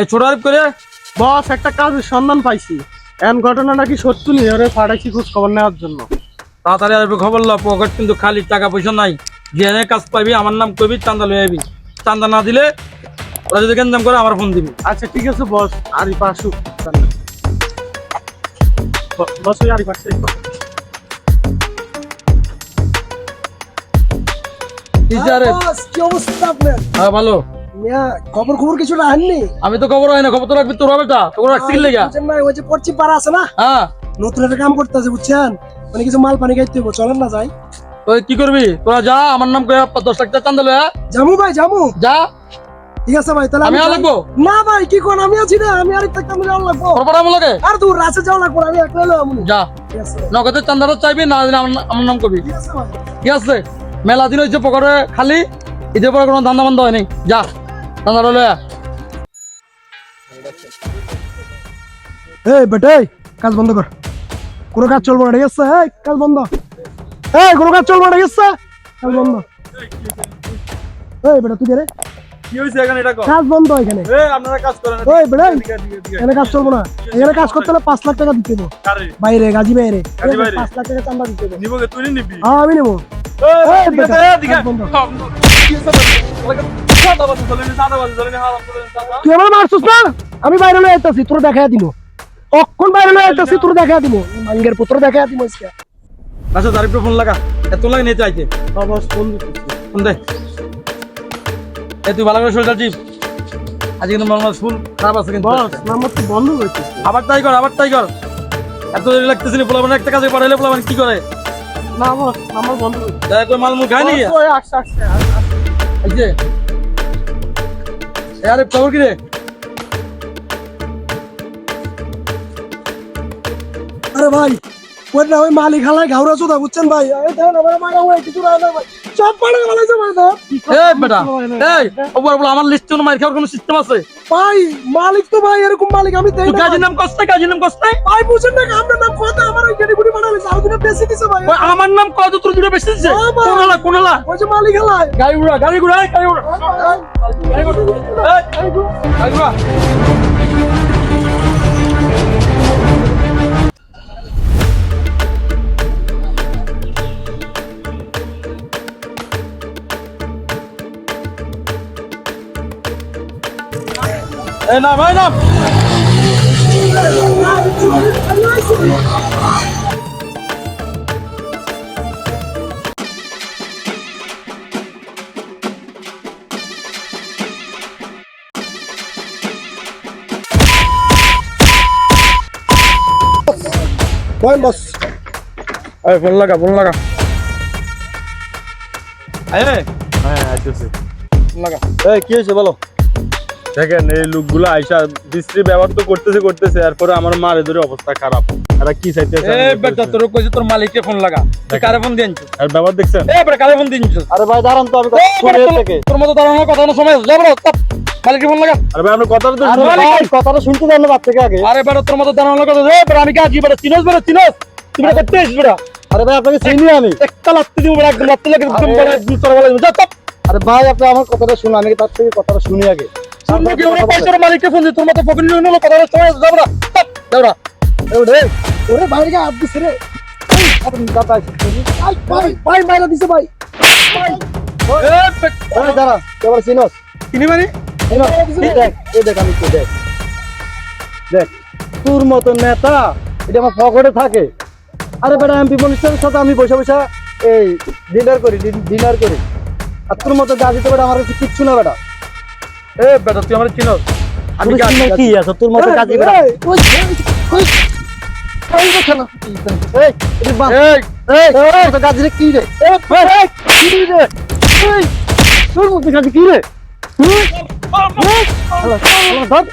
এই ছোট আরিফ করে বস একটা কাজের সন্ধান পাইছি। এন ঘটনা নাকি সত্য নিয়ে ওরে পাঠাইছি খোঁজ খবর নেওয়ার জন্য। তাড়াতাড়ি আসবে খবর ল পকেট কিন্তু খালি টাকা পয়সা নাই। জেনে কাজ পাবি আমার নাম কবি চান্দা লয়ে যাবি চান্দা না দিলে ওরা যদি গেঞ্জাম করে আমার ফোন দিবি। আচ্ছা ঠিক আছে বস আরিফ আসুক। বস ওই আরিফ আসছে। কি অবস্থা আপনার? হ্যাঁ ভালো। মিয়া খবর খবর কিছু রাখেননি আমি তো খবর হয় না খবর তো রাখবি তোর বেটা তোর রাখছি লেগা? ওই যে পশ্চিম পাড়া আছে না? হ্যাঁ। নতুন একটা কাম করতেছে বুঝছেন? মানে কিছু মাল পানি খাইতে হইব চলেন না যাই। তো কি করবি? তোরা যা আমার নাম করে দশ লাখ টাকা চান্দা লয়ে জামু ভাই জামু। যা। ঠিক আছে ভাই তাহলে আমি। লাগবো? না ভাই কি কোন আমি আছি না আমি আমি যাওয়া লাগবো। তোর পড়া লাগে আর দূর রাতে যাওয়া লাগবো আমি একলা এলো যা। চান্দাটা চাইবি না আমার নাম কবি। ঠিক আছে মেলা দিন হয়েছে পকেটে খালি ঈদের পরে কোনো ধান্দা বন্ধ হয়নি। যা। চান্দাটা লয়ে এই বেটে কাজ বন্ধ কর। কোনো কাজ চলবো না ঠিক আছে? এই কাজ বন্ধ। এই কোনো কাজ চলবো না ঠিক আছে? কাজ বন্ধ। এই বেটা তুই রে? কি এখানে এটা কাজ বন্ধ এখানে। এ আপনারা কাজ করেন ওই বেটা এখানে কাজ চলবো না। এখানে কাজ করতে হলে পাঁচ লাখ টাকা দিতে হবে। বাইরে গাজী বাইরে। পাঁচ লাখ টাকা চান্দা দিতে হবে। নিবো তুই নিবি। হ্যাঁ আমি নেব। এই বেটা, কাজ বন্ধ। তুই আমার মারছিস না? আমি বাইরে লয়ে আইতাছি তোর দেখা দিব কখন বাইরে লয়ে আইতাছি তোর দেখা দিব মাঙ্গের পুত্র দেখা দিব আজকে। আচ্ছা তার ফোন লাগা। এত লাগে নিতে আইতে। ফোন ফোন দে। এই তুই ভালো করে কিন্তু মন ফুল খারাপ আছে কিন্তু। বস নাম্বার তো বন্ধ হয়েছে আবার তাই কর আবার তাই কর। এত দেরি লাগতেছিল পোলাবান একটা কাজে পাঠাইলে পোলাবান কি করে? না বস নাম্বার বন্ধ হয়েছে মাল মুখ খায়নি আসছে আসছে। যে। আরে খবর কি রে? আরে ভাই, ওই না ওই মালিক হালায় ঘাউরা চোদা, বুঝছেন ভাই? আমার কিছু না ভাই। সব পাড়ে তো বেটা এই ওপর বলে আমার লিস্টে কোনো মার খাওয়ার কোনো সিস্টেম আছে ভাই মালিক তো ভাই এরকম মালিক আমি দেই না নাম কষ্ট কাজের নাম কষ্ট ভাই বুঝেন না আমরা নাম কথা আমার ওই গেড়ি গুড়ি বানালে আর দিনে বেশি দিছে ভাই ওই আমার নাম কত তোর দুটো বেশি দিচ্ছে হ্যাঁ, ভাই। কোনালা কোনালা ওই যে মালিক হালায় গাড়ি উড়া গাড়ি উড়া গাড়ি উড়া গাড়ি উড়া গাড়ি উড়া এই না ভাই না পয়েন্ট বস এই ফোন লাগা ফোন লাগা এই হ্যাঁ আইতেছে ফোন লাগা এই কি হয়েছে বলো দেখেন এই লোকগুলো আইসা বিশ্রী ব্যবহার তো করতেছে করতেছে এরপরে আমার মারে ধরে অবস্থা খারাপ। এরা কি চাইতেছে এ বেটা তোর কইছে তোর মালিককে ফোন লাগা। তুই কারে ফোন দিনছ আর ব্যবহার দেখছেন? এ বেটা কারে ফোন দিনছ আরে ভাই দাঁড়ান তো আমি শুনে থেকে। তোর মতো দাঁড়ানোর কথা না সময় যা বড় চাপ। মালিককে ফোন লাগা। আরে ভাই আপনি কথাটা তো। ভাই, কথাটা শুনতে দেন না থেকে আগে। আরে বেটা তোর মতো দাঁড়ানোর কথা এ বেটা আমি কাজ বেটা চিনোস বেটা চিনোস। তুমি করতে আসিস বেটা। আরে ভাই আপনাকে চিনি আমি। একটা লাগতে দিব বেটা একদম লাগতে লাগে একদম বড় দুই তোর বলে যা আরে ভাই আপনি আমার কথাটা শুনুন আমি তার থেকে কথাটা শুনি আগে। মালিককে ফোন তোর মতো পকেট নিয়ে নিলো কথা সময় যা বেটা চাপ যা বেটা ওরে বাইরে গা দিছে রে। ভাই ভাই ভাই মাইরা দিছে ভাই। এ দাঁড়া এবার চিনস কিনি মারি? দেখ আমি দেখ। দেখ তোর মতো নেতা এটা আমার পকেটে থাকে। আরে বেটা এমপি মনিস্টারের সাথে আমি বসে বসে এই ডিনার করি ডিনার করি। আর তোর মতো গাড়িতে বেটা আমার কাছে কিচ্ছু না বেটা। এ বেটা তুই আমার চিনোস আমি কাজ কি আছে তোর মতো গাড়ি বেটা ওই, ওই, না। এই। এই এই তোর কি রে এই এই, কি রে এই তোর মতো গাড়ি কি রে হুম? এই, শালা, শালা, ধর।